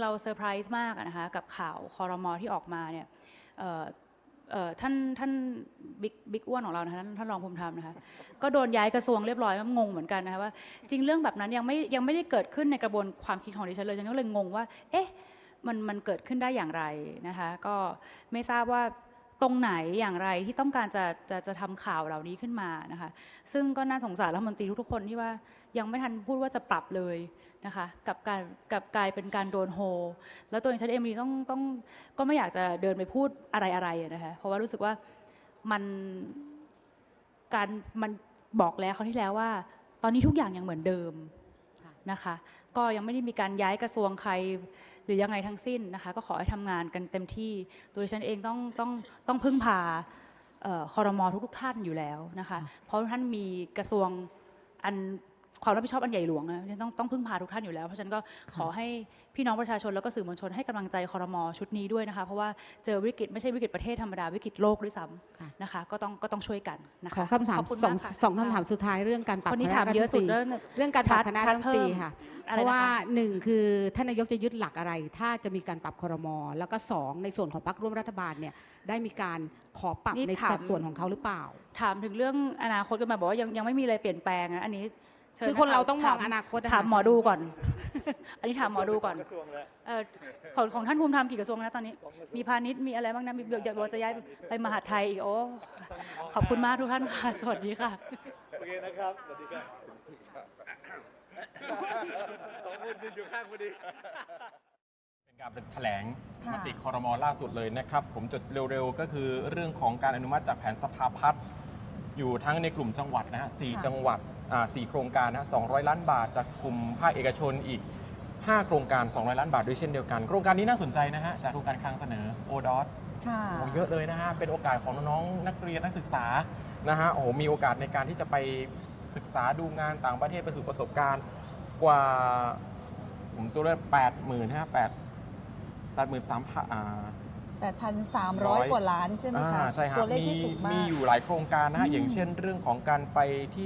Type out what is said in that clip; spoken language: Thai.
เราเซอร์ไพรส์มากนะคะกับข่าวคอรมอที่ออกมาเนี่ยท่านท่านบิ๊กบิ๊กอ้วนของเรานะคะท่านท่านรองภูมิธรรมนะคะก็โดนย้ายกระทรวงเรียบร้อยก็งงเหมือนกันนะคะว่าจริงเรื่องแบบนั้นยังไม่ยังไม่ได้เกิดขึ้นในกระบวนความคิดของดิฉันเลยฉันก็เลยงงว่า เอ๊ะมันมันเกิดขึ้นได้อย่างไรนะคะ ก็ไม่ทราบว่า ตรงไหนอย่างไรที่ต้องการจะจะจะทำข่าวเหล่านี้ขึ้นมานะคะ ซึ่งก็น่าสงสารรัฐมนตรีทุกๆคนที่ว่ายังไม่ทันพูดว่าจะปรับเลยนะคะกับการกับกลายเป็นการโดนโฮ แล้วตัวดิฉันเองต้องต้องก็ไม่อยากจะเดินไปพูดอะไรอะไรนะคะเพราะว่ารู้สึกว่ามันการมันบอกแล้วคราวที่แล้วว่า ตอนนี้ทุกอย่างยังเหมือนเดิม นะคะ ก็ยังไม่ได้มีการย้ายกระทรวงใครหรือยังไงทั้งสิ้นนะคะ ก็ขอให้ทำงานกันเต็มที่ตัวดิฉันเองต้องต้องต้องพึ่งพาเอ่อคอรมอทุกๆท่านอยู่แล้วนะคะ เพราะท่านมีกระทรวงอัน ความรับผิดชอบอันใหญ่หลวงนะต้องต้องพึ่งพาทุกท่านอยู่แล้ว เพราะฉะนั้นก็ขอให้พี่น้องประชาชนแล้วก็สื่อมวลชนให้กำลังใจคอรมอชุดนี้ด้วยนะคะ เพราะว่าเจอวิกฤตไม่ใช่วิกฤตประเทศธรรมดาวิกฤตโลกด้วยซ้ค่ะำนะคะ ก็ต้องก็ต้องช่วยกันนะคะขอคำถามขอบคุณสองมากค่ะสองคำถามสุดท้ายเรื่องการปรับคนนี้คณะถามรัฐเยมอะนสุตดรีเรื่องเรื่องการปรับชัดคณะชัรัดฐมนเพิ่ตรีมค่ะอะไรนะคะเพราะว่าหนึ่งคือท่านนายกจะยึดหลักอะไร ถ้าจะมีการปรับครมแล้วก็สองในส่วนของพรรคร่วมรัฐบาลเนี่ยได้มีการขอปรับนี่ในถามสัดส่วนของเขาหรือเปล่า ถามถึงเรื่องอนาคตกันมาบอกว่ายังยังไม่มีอะไรเปลี่ยนแปลงนะอันนี้ เชิญคือคนะะเราต้องมองถอนาคตะถามค่ะหมอดูก่อน อันนี้ถามหมอดูก่อน กระทรวงแล้ว เออของของท่านภูมิธรรมกี่กระทรวงนะตอนนี้ มีพาณิชย์มีอะไรบ้างนะมีอยากบอกจะย้ายไปมหาดไทยอีกโอ้ขอบคุณมากทุกท่านค่ะ สวัสดีค่ะ โอเคนะครับ สวัสดีครับสองคนยืนอยู่ข้างพอดี เป็นการเป็นแถลงค่ะ มติคอรมอล่าสุดเลยนะครับ ผมจดเร็วๆ ก็คือเรื่องของการอนุมัติจากแผนสภาพัฒน์ อยู่ทั้งในกลุ่มจังหวัดนะฮะสี่ค่ะจังหวัดอ่าสี่โครงการนะ200 ล้านบาท จากกลุ่มภาคเอกชนอีก 5 โครงการ 200 ล้านบาทด้วยเช่นเดียวกัน โครงการนี้น่าสนใจนะฮะ จากโครงการคลังเสนอโอดอค่ะ โอ้เยอะเลยนะฮะ เป็นโอกาสของน้องๆนักเรียนนักศึกษานะฮะ โอ้โหมีโอกาสในการที่จะไปศึกษาดูงานต่างประเทศไปสู่ประสบการณ์กว่าผมตัวเลขแปดหมื่นฮะแปดแปดหมื่นสามพันอ่า 8,300 กว่าล้านใช่ไหมคะ อ่าใช่ครับตัวเลขมีที่สูงมาก มีอยู่หลายโครงการนะฮะอืมอย่างเช่นเรื่องของการไปที่